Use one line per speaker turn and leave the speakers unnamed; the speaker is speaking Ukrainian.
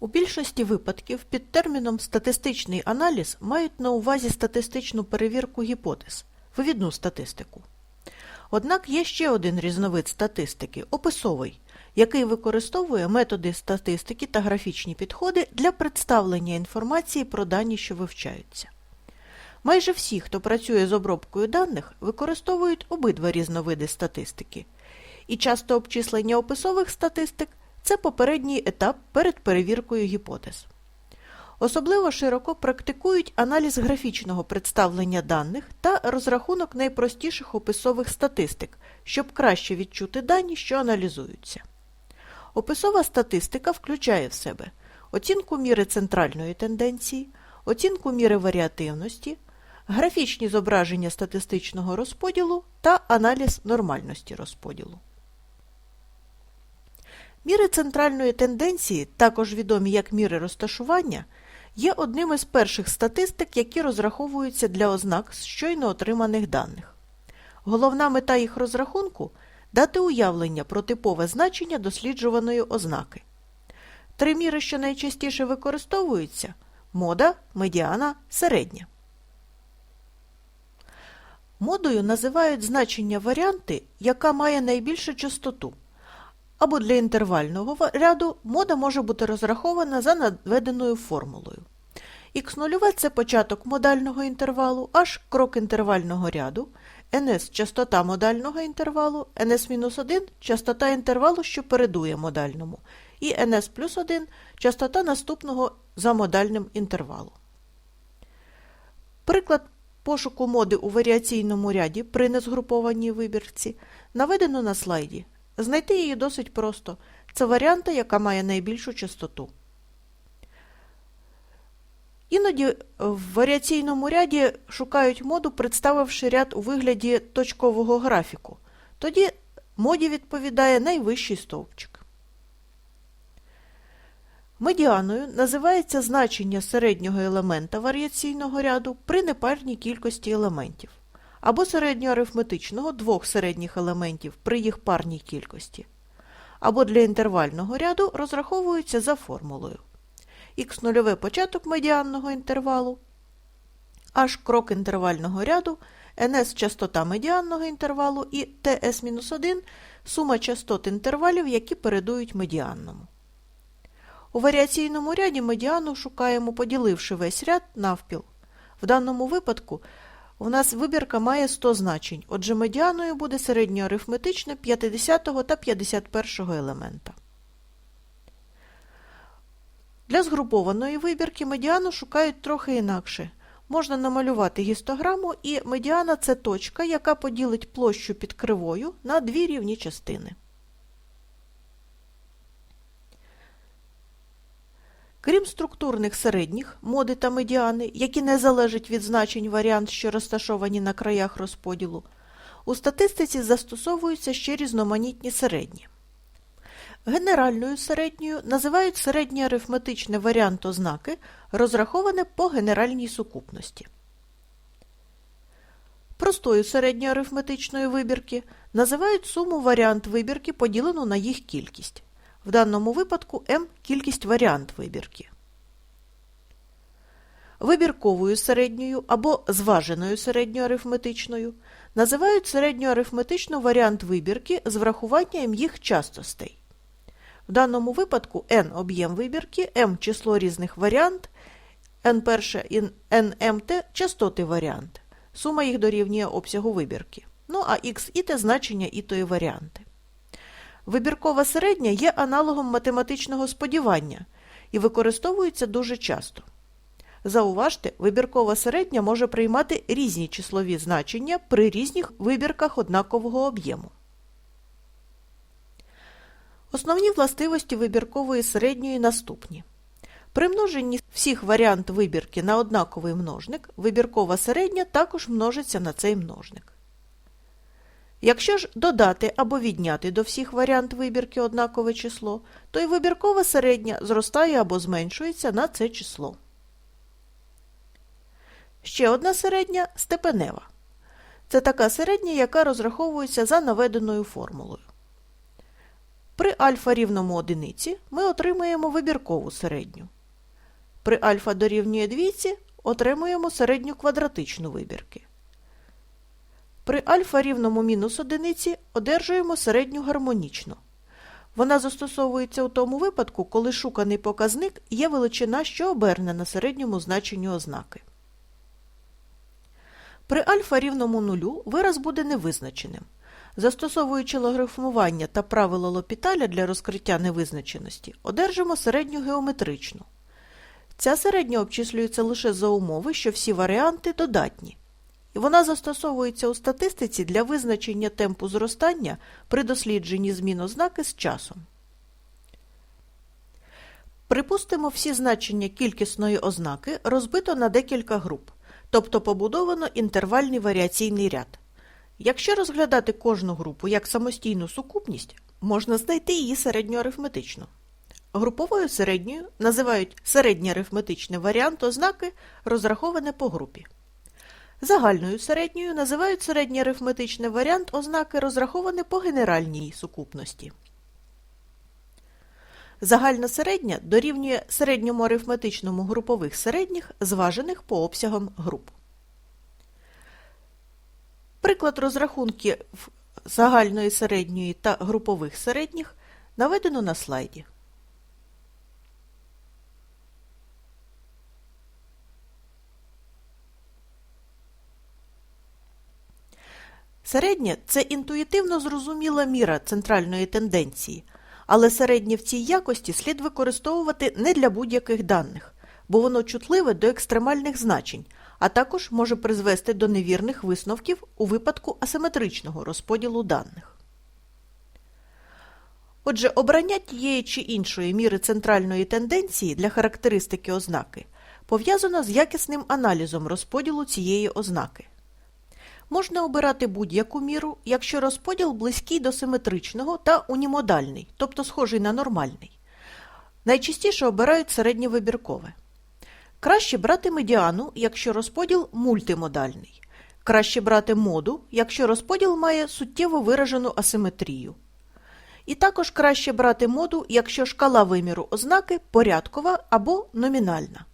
У більшості випадків під терміном статистичний аналіз мають на увазі статистичну перевірку гіпотез, вивідну статистику. Однак є ще один різновид статистики – описовий, який використовує методи статистики та графічні підходи для представлення інформації про дані, що вивчаються. Майже всі, хто працює з обробкою даних, використовують обидва різновиди статистики. І часто обчислення описових статистик – це попередній етап перед перевіркою гіпотез. Особливо широко практикують аналіз графічного представлення даних та розрахунок найпростіших описових статистик, щоб краще відчути дані, що аналізуються. Описова статистика включає в себе оцінку міри центральної тенденції, оцінку міри варіативності, графічні зображення статистичного розподілу та аналіз нормальності розподілу. Міри центральної тенденції, також відомі як міри розташування, є одним із перших статистик, які розраховуються для ознак з щойно отриманих даних. Головна мета їх розрахунку дати уявлення про типове значення досліджуваної ознаки. Три міри, що найчастіше використовуються мода, медіана, середня. Модою називають значення варіанти, яка має найбільшу частоту. Або для інтервального ряду мода може бути розрахована за наведеною формулою. Х0 – це початок модального інтервалу, аж крок інтервального ряду, ns – частота модального інтервалу, ns-1 – частота інтервалу, що передує модальному, і ns плюс 1 – частота наступного за модальним інтервалу. Приклад пошуку моди у варіаційному ряді при незгрупованій вибірці наведено на слайді. Знайти її досить просто. Це варіанта, яка має найбільшу частоту. Іноді в варіаційному ряді шукають моду, представивши ряд у вигляді точкового графіку. Тоді моді відповідає найвищий стовпчик. Медіаною називається значення середнього елемента варіаційного ряду при непарній кількості елементів або середньоарифметичного двох середніх елементів при їх парній кількості, або для інтервального ряду розраховуються за формулою х0 початок медіанного інтервалу, h крок інтервального ряду, ns частота медіанного інтервалу і ts-1 сума частот інтервалів, які передують медіанному. У варіаційному ряді медіану шукаємо, поділивши весь ряд навпіл. В даному випадку у нас вибірка має 100 значень, отже медіаною буде середньоарифметичне 50 та 51 елемента. Для згрупованої вибірки медіану шукають трохи інакше. Можна намалювати гістограму, і медіана – це точка, яка поділить площу під кривою на дві рівні частини. Крім структурних середніх, моди та медіани, які не залежать від значень варіант, що розташовані на краях розподілу, у статистиці застосовуються ще різноманітні середні. Генеральною середньою називають середній арифметичний варіант ознаки, розраховане по генеральній сукупності. Простою середньоарифметичної вибірки називають суму варіант вибірки, поділену на їх кількість. В даному випадку m – кількість варіант вибірки. Вибірковою середньою або зваженою середньоарифметичною називають середньоарифметичну варіант вибірки з врахуванням їх частостей. В даному випадку n – об'єм вибірки, m – число різних варіант, n перше і nmt – частоти варіант. Сума їх дорівнює обсягу вибірки. Ну а x і те значення ітої варіанти. Вибіркова середня є аналогом математичного сподівання і використовується дуже часто. Зауважте, вибіркова середня може приймати різні числові значення при різних вибірках однакового об'єму. Основні властивості вибіркової середньої наступні. При множенні всіх варіант вибірки на однаковий множник, вибіркова середня також множиться на цей множник. Якщо ж додати або відняти до всіх варіант вибірки однакове число, то й вибіркова середня зростає або зменшується на це число. Ще одна середня степенева. Це така середня, яка розраховується за наведеною формулою. При альфа рівному одиниці ми отримуємо вибіркову середню. При альфа дорівнює двійці отримуємо середню квадратичну вибірки. При альфа рівному мінус одиниці одержуємо середню гармонічну. Вона застосовується у тому випадку, коли шуканий показник є величина, що оберне на середньому значенню ознаки. При альфа рівному нулю вираз буде невизначеним. Застосовуючи логарифмування та правило Лопіталя для розкриття невизначеності, одержимо середню геометричну. Ця середня обчислюється лише за умови, що всі варіанти додатні. Вона застосовується у статистиці для визначення темпу зростання при дослідженні змін ознаки з часом. Припустимо, всі значення кількісної ознаки розбито на декілька груп, тобто побудовано інтервальний варіаційний ряд. Якщо розглядати кожну групу як самостійну сукупність, можна знайти її середньоарифметичну. Груповою середньою називають середній арифметичний варіант ознаки, розраховане по групі. Загальною середньою називають середній арифметичний варіант ознаки, розраховане по генеральній сукупності. Загальна середня дорівнює середньому арифметичному групових середніх, зважених по обсягам груп. Приклад розрахунків загальної середньої та групових середніх наведено на слайді. Середнє – це інтуїтивно зрозуміла міра центральної тенденції, але середнє в цій якості слід використовувати не для будь-яких даних, бо воно чутливе до екстремальних значень, а також може призвести до невірних висновків у випадку асиметричного розподілу даних. Отже, обрання тієї чи іншої міри центральної тенденції для характеристики ознаки пов'язано з якісним аналізом розподілу цієї ознаки. Можна обирати будь-яку міру, якщо розподіл близький до симетричного та унімодальний, тобто схожий на нормальний. Найчастіше обирають середньовибіркове. Краще брати медіану, якщо розподіл мультимодальний. Краще брати моду, якщо розподіл має суттєво виражену асиметрію. І також краще брати моду, якщо шкала виміру ознаки порядкова або номінальна.